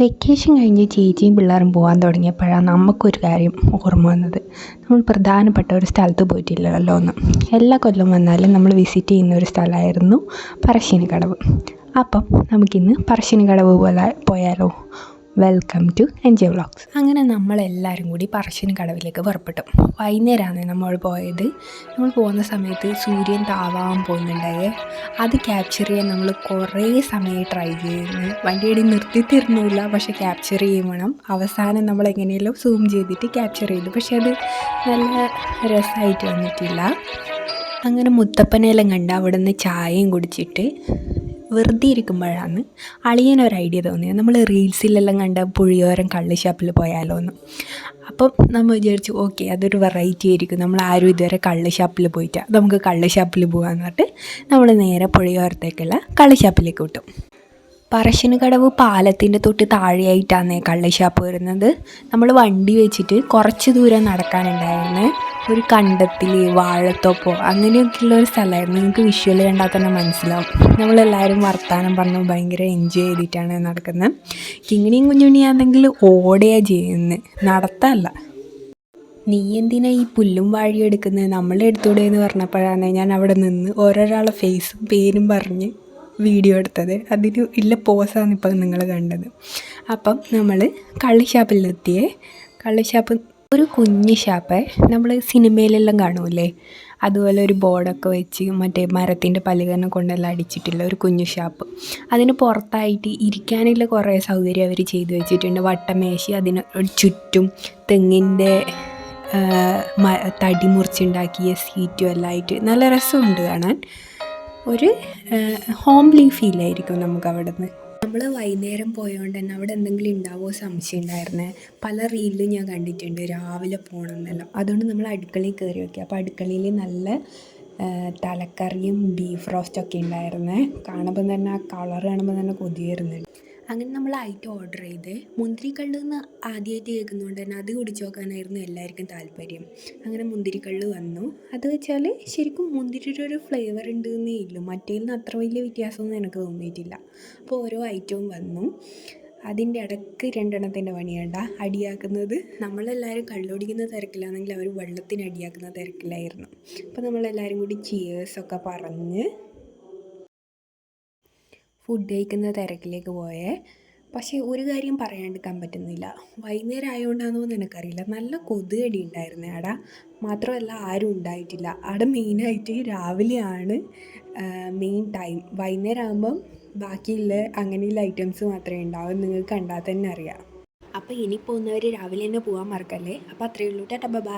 Vacation കഴിഞ്ഞ് ചേച്ചിയും പിള്ളേരും പോകാൻ തുടങ്ങിയപ്പോഴാണ് നമുക്കൊരു കാര്യം ഓർമ്മ വന്നത്. നമ്മൾ പ്രധാനപ്പെട്ട ഒരു സ്ഥലത്ത് പോയിട്ടില്ലല്ലോ എന്ന്. എല്ലാ കൊല്ലം വന്നാലും നമ്മൾ വിസിറ്റ് ചെയ്യുന്ന ഒരു സ്ഥലമായിരുന്നു പറശ്ശിനിക്കടവ് അപ്പം നമുക്കിന്ന് പറശ്ശിനിക്കടവ് പോലെ പോയാലോ? വെൽക്കം ടു എൻജി വ്ളോഗ്സ് അങ്ങനെ നമ്മളെല്ലാവരും കൂടി പറശ്ശിനിക്കടവിലേക്ക് പുറപ്പെട്ടു. വൈകുന്നേരമാണ് നമ്മൾ പോയത്. നമ്മൾ പോകുന്ന സമയത്ത് സൂര്യൻ താവാൻ പോകുന്നുണ്ടായേ. അത് ക്യാപ്ചർ ചെയ്യാൻ നമ്മൾ കുറേ സമയം ട്രൈ ചെയ്യുന്നു. വണ്ടിയുടെ നിർത്തി തരുന്നില്ല പക്ഷെ ക്യാപ്ചർ ചെയ്യും വേണം. അവസാനം നമ്മൾ എങ്ങനെയല്ലോ സൂം ചെയ്തിട്ട് ക്യാപ്ചർ ചെയ്തു. പക്ഷെ അത് നല്ല രസമായിട്ട് വന്നിട്ടില്ല. അങ്ങനെ മുത്തപ്പനെല്ലാം കണ്ട് അവിടെ നിന്ന് ചായയും കുടിച്ചിട്ട് വെറുതെ ഇരിക്കുമ്പോഴാണ് അളിയനൊരു ഐഡിയ തോന്നിയത്. നമ്മൾ റീൽസിലെല്ലാം കണ്ട പുഴിയോരം കള്ളി ഷാപ്പിൽ പോയാലോ എന്ന് അപ്പം നമ്മൾ വിചാരിച്ചു ഓക്കെ അതൊരു വെറൈറ്റി ആയിരിക്കും. നമ്മൾ ആരും ഇതുവരെ കള്ളി ഷാപ്പിൽ പോയിട്ടാണ് നമുക്ക് കള്ളി ഷാപ്പിൽ പോകാമെന്ന് പറഞ്ഞിട്ട് നമ്മൾ നേരെ പുഴിയോരത്തേക്കുള്ള കള്ളി ഷാപ്പിലേക്ക് വിട്ടു. പറശ്ശിനിക്കടവ് പാലത്തിന്റെ തൊട്ട് താഴെയായിട്ടാണ് കള്ളി ഷാപ്പ് വരുന്നത്. നമ്മൾ വണ്ടി വെച്ചിട്ട് കുറച്ച് ദൂരം നടക്കാനുണ്ടായിരുന്നു. ഒരു കണ്ടത്തിൽ വാഴത്തോപ്പോ അങ്ങനെയൊക്കെയുള്ള ഒരു സ്ഥലമായിരുന്നു. നിങ്ങൾക്ക് വിഷ്വൽ കണ്ടാൽ തന്നെ മനസ്സിലാവും. നമ്മളെല്ലാവരും വർത്തമാനം പറഞ്ഞ് ഭയങ്കര എൻജോയ് ചെയ്തിട്ടാണ് നടക്കുന്നത്. കിങ്ങിണിയും കുഞ്ഞുണിയാണെങ്കിൽ ഓടയാ ചെയ്യുന്നത്. നടത്തല്ല. നീ എന്തിനാ ഈ പുല്ലും വാഴിയെടുക്കുന്നത് നമ്മളെ എടുത്തൂടെ എന്ന് പറഞ്ഞപ്പോഴാണ് ഞാൻ അവിടെ നിന്ന് ഓരോരാളെ ഫേസും പേരും പറഞ്ഞ് വീഡിയോ എടുത്തത്. അതിന് ഇല്ല പോസാണ് ഇപ്പം നിങ്ങൾ കണ്ടത്. അപ്പം നമ്മൾ കള്ളിഷാപ്പിലെത്തിയേ. കള്ളിഷാപ്പ് കള്ളി ഷാപ്പ് ഒരു കുഞ്ഞ് ഷാപ്പ് നമ്മൾ സിനിമയിലെല്ലാം കാണുമല്ലേ അതുപോലെ ഒരു ബോർഡൊക്കെ വെച്ച് മറ്റേ മരത്തിന്റെ പലകരണം കൊണ്ടെല്ലാം അടിച്ചിട്ടുള്ള ഒരു കുഞ്ഞു ഷാപ്പ് അതിന് പുറത്തായിട്ട് ഇരിക്കാനുള്ള കുറേ സൗകര്യം അവർ ചെയ്തു വെച്ചിട്ടുണ്ട്. വട്ടമേശി അതിന് ചുറ്റും തെങ്ങിന്റെ തടി മുറിച്ചുണ്ടാക്കിയ സീറ്റും എല്ലാം ആയിട്ട് നല്ല രസമുണ്ട് കാണാൻ. ഒരു ഹോംലി ഫീലായിരിക്കും നമുക്ക് അവിടെ നിന്ന് നമ്മൾ വൈകുന്നേരം പോയതുകൊണ്ട് തന്നെ അവിടെ എന്തെങ്കിലും ഉണ്ടാവുമോ സംശയം ഉണ്ടായിരുന്നേ പല റീലിലും ഞാൻ കണ്ടിട്ടുണ്ട് രാവിലെ പോകണം എന്നെല്ലാം അതുകൊണ്ട് നമ്മൾ അടുക്കളയിൽ കയറി നോക്കി. അപ്പോൾ അടുക്കളയിൽ നല്ല തലക്കറിയും ബീഫ് റോസ്റ്റൊക്കെ ഉണ്ടായിരുന്നേ കാണുമ്പോൾ തന്നെ ആ കളർ കാണുമ്പോൾ തന്നെ കൊതിയായിരുന്നുണ്ട് അങ്ങനെ നമ്മൾ ഐറ്റം ഓർഡർ ചെയ്ത് മുന്തിരിക്കള്ള് എന്ന് ആദ്യമായിട്ട് കേൾക്കുന്നതുകൊണ്ട് തന്നെ അത് കുടിച്ചു നോക്കാനായിരുന്നു എല്ലാവർക്കും താല്പര്യം. അങ്ങനെ മുന്തിരിക്കള്ള് വന്നു. അത് വെച്ചാൽ ശരിക്കും മുന്തിരിയുടെ ഒരു ഫ്ലേവർ ഉണ്ട് എന്നേ ഇല്ലു മറ്റേതിൽ നിന്ന് അത്ര വലിയ വ്യത്യാസമൊന്നും എനിക്ക് തോന്നിയിട്ടില്ല. അപ്പോൾ ഓരോ ഐറ്റവും വന്നു. അതിന്റെ ഇടയ്ക്ക് രണ്ടെണ്ണത്തിന്റെ പണിയേണ്ട. അടിയാക്കുന്നത് നമ്മളെല്ലാവരും കള്ളുടിക്കുന്ന തിരക്കിലാണെങ്കിൽ അവർ വെള്ളത്തിന് അടിയാക്കുന്ന തിരക്കിലായിരുന്നു. അപ്പോൾ നമ്മളെല്ലാവരും കൂടി ചിയേഴ്സൊക്കെ പറഞ്ഞ് ഫുഡ് കഴിക്കുന്ന തിരക്കിലേക്ക് പോയേ. പക്ഷേ ഒരു കാര്യം പറയാണ്ടിരിക്കാൻ പറ്റുന്നില്ല. വൈകുന്നേരം ആയതുകൊണ്ടാണെന്ന് എനിക്കറിയില്ല നല്ല കൊതുകടി ഉണ്ടായിരുന്നു അവിടെ മാത്രമല്ല ആരും ഉണ്ടായിട്ടില്ല. അവിടെ മെയിനായിട്ട് രാവിലെയാണ് മെയിൻ ടൈം വൈകുന്നേരം ആകുമ്പം ബാക്കിയുള്ള അങ്ങനെയുള്ള ഐറ്റംസ് മാത്രമേ ഉണ്ടാവും നിങ്ങൾക്ക് കണ്ടാൽ തന്നെ അറിയാം. അപ്പോൾ ഇനി പോകുന്നവർ രാവിലെ തന്നെ പോകാൻ മറക്കല്ലേ? അപ്പോൾ അത്രയേ ഉള്ളൂ. ടാ ബൈ.